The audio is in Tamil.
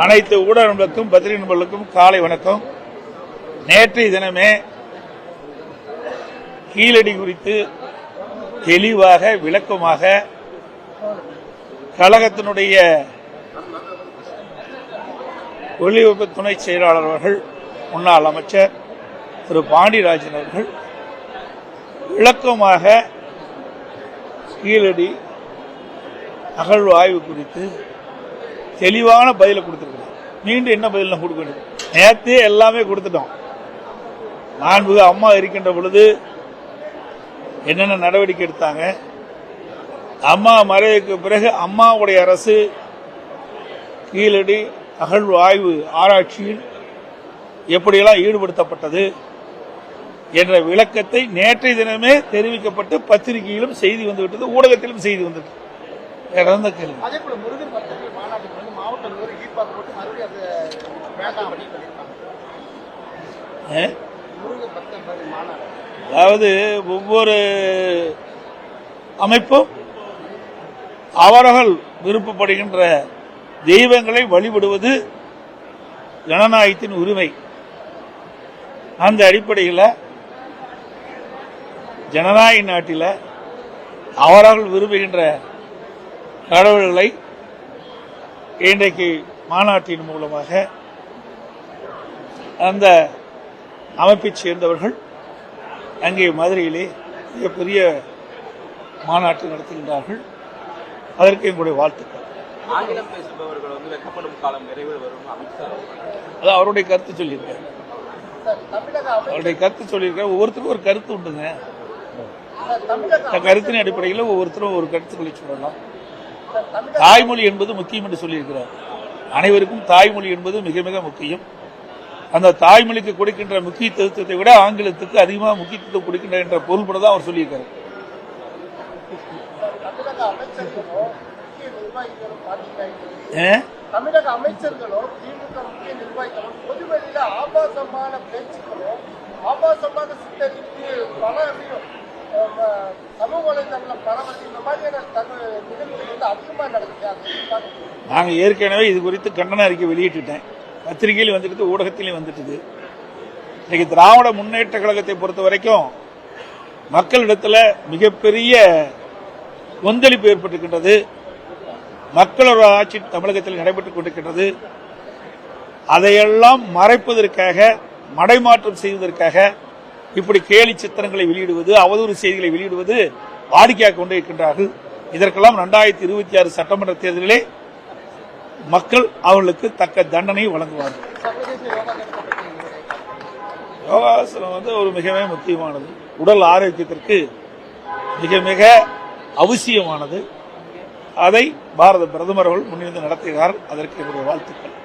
அனைத்து ஊடகங்களுக்கும் பத்திரிகை நண்பர்களுக்கும் காலை வணக்கம். நேற்றைய தினமே கீழடி குறித்து தெளிவாக விளக்கமாக கழகத்தினுடைய ஒளிபரப்பு துணை செயலாளர் அவர்கள் முன்னாள் அமைச்சர் திரு. பாண்டியராஜன் அவர்கள் விளக்கமாக கீழடி அகழ்வு ஆய்வு குறித்து தெளிவான பதிலை கொடுத்துருக்கோம் மீண்டும் என்ன பதில் கொடுக்க வேண்டும்? நேற்று எல்லாமே கொடுத்துட்டோம். மாண்புக அம்மா இருக்கின்ற பொழுது என்னென்ன நடவடிக்கை எடுத்தாங்க? அம்மா மறைவுக்கு பிறகு அம்மாவுடைய அரசு கீழடி அகழ்வு ஆய்வு ஆராய்ச்சியில் எப்படியெல்லாம் ஈடுபடுத்தப்பட்டது என்ற விளக்கத்தை நேற்றைய தினமே தெரிவிக்கப்பட்டு பத்திரிகையிலும் செய்தி வந்துவிட்டது ஊடகத்திலும் செய்தி வந்துவிட்டது. எந்த கேள்வி அதே போல முருகன் பக்தர்கள் மாநாட்டுக்கு வந்து மாவட்ட நிர்வாகம் ஈர்ப்பாக போட்டு மறுபடியும் அது வேண்டாம் அப்படின்னு சொல்லியிருக்காங்க. ஆ? முருகன் பக்தர்கள் மாநாடு. அதாவது ஒவ்வொரு அமைப்பும் அவர்கள் விருப்பப்படுகின்ற தெய்வங்களை வழிபடுவது ஜனநாயகத்தின் உரிமை. அந்த அடிப்படையில் ஜனநாயக நாட்டில் அவர்கள் விரும்புகின்ற கடவுள்களை இன்றைக்கு மாநாட்டின் மூலமாக அந்த அமைப்பைச் சேர்ந்தவர்கள் அங்கே மதுரையிலே மிகப்பெரிய மாநாட்டு நடத்துகின்றார்கள். அதற்கு எங்களுடைய வாழ்த்துக்கள். ஆங்கிலம் பேசுபவர்கள் வந்து வெக்கப்படும் காலம் விரைவில் வரும். அமித்ஷா அது அவருடைய கருத்து சொல்லியிருக்காரு. சார் தமிழக அமை அவருடைய கருத்து சொல்லியிருக்காரு. ஒவ்வொருத்தருக்கும் ஒரு கருத்து உண்டுங்க. கருத்தின் அடிப்படையில் ஒவ்வொருத்தரும் ஒரு கருத்துக்களை சொல்லலாம். தாய்மொழி என்பது முக்கியம் என்று சொல்லியிருக்கிறார். அனைவருக்கும் தாய்மொழி என்பது மிக மிக முக்கியம். அந்த தாய்மொழிக்கு கொடுக்கின்ற முக்கியத்துவத்தை விட ஆங்கிலத்துக்கு அதிகமாக முக்கியத்துவம் கொடுக்கின்ற என்ற பொருள்பட தான் அவர் சொல்லியிருக்காரு. தமிழக திமுக முக்கிய நிர்வாகிகளும் பொதுவெளியில ஆபாசமான பேச்சுக்களும் சித்தரித்து பல சமூக வலைதளம் பரவல் இந்த மாதிரியான நிகழ்வுகள் வந்து அதிகமா நடக்குது. நாங்கள் ஏற்கனவே இது குறித்து கண்டன அறிக்கை வெளியிட்டுட்டேன். பத்திரிகையிலும் வந்துட்டு ஊடகத்திலையும் வந்துட்டுது இன்னைக்கு திராவிட முன்னேற்ற கழகத்தை பொறுத்த வரைக்கும் மக்களிடத்தில் மிகப்பெரிய கொந்தளிப்பு ஏற்பட்டிருக்கின்றது. மக்களோட ஆட்சி தமிழகத்தில் நடைபெற்றுக் கொண்டிருக்கின்றது. அதையெல்லாம் மறைப்பதற்காக மடைமாற்றம் செய்வதற்காக இப்படி கேலி சித்திரங்களை வெளியிடுவது அவதூறு செய்திகளை வெளியிடுவது வாடிக்கையாக கொண்டிருக்கின்றார்கள் இதற்கெல்லாம் இரண்டாயிரத்தி இருபத்தி ஆறு சட்டமன்ற தேர்தலிலே மக்கள் அவர்களுக்கு தக்க தண்டனை வழங்குவார்கள். யோகாசனம் வந்து ஒரு மிகவே முக்கியமானது. உடல் ஆரோக்கியத்திற்கு மிக மிக அவசியமானது. அதை பாரத பிரதமர் அவர்கள் முன்னிருந்து நடத்துகிறார் அதற்கு என்னுடைய வாழ்த்துக்கள்.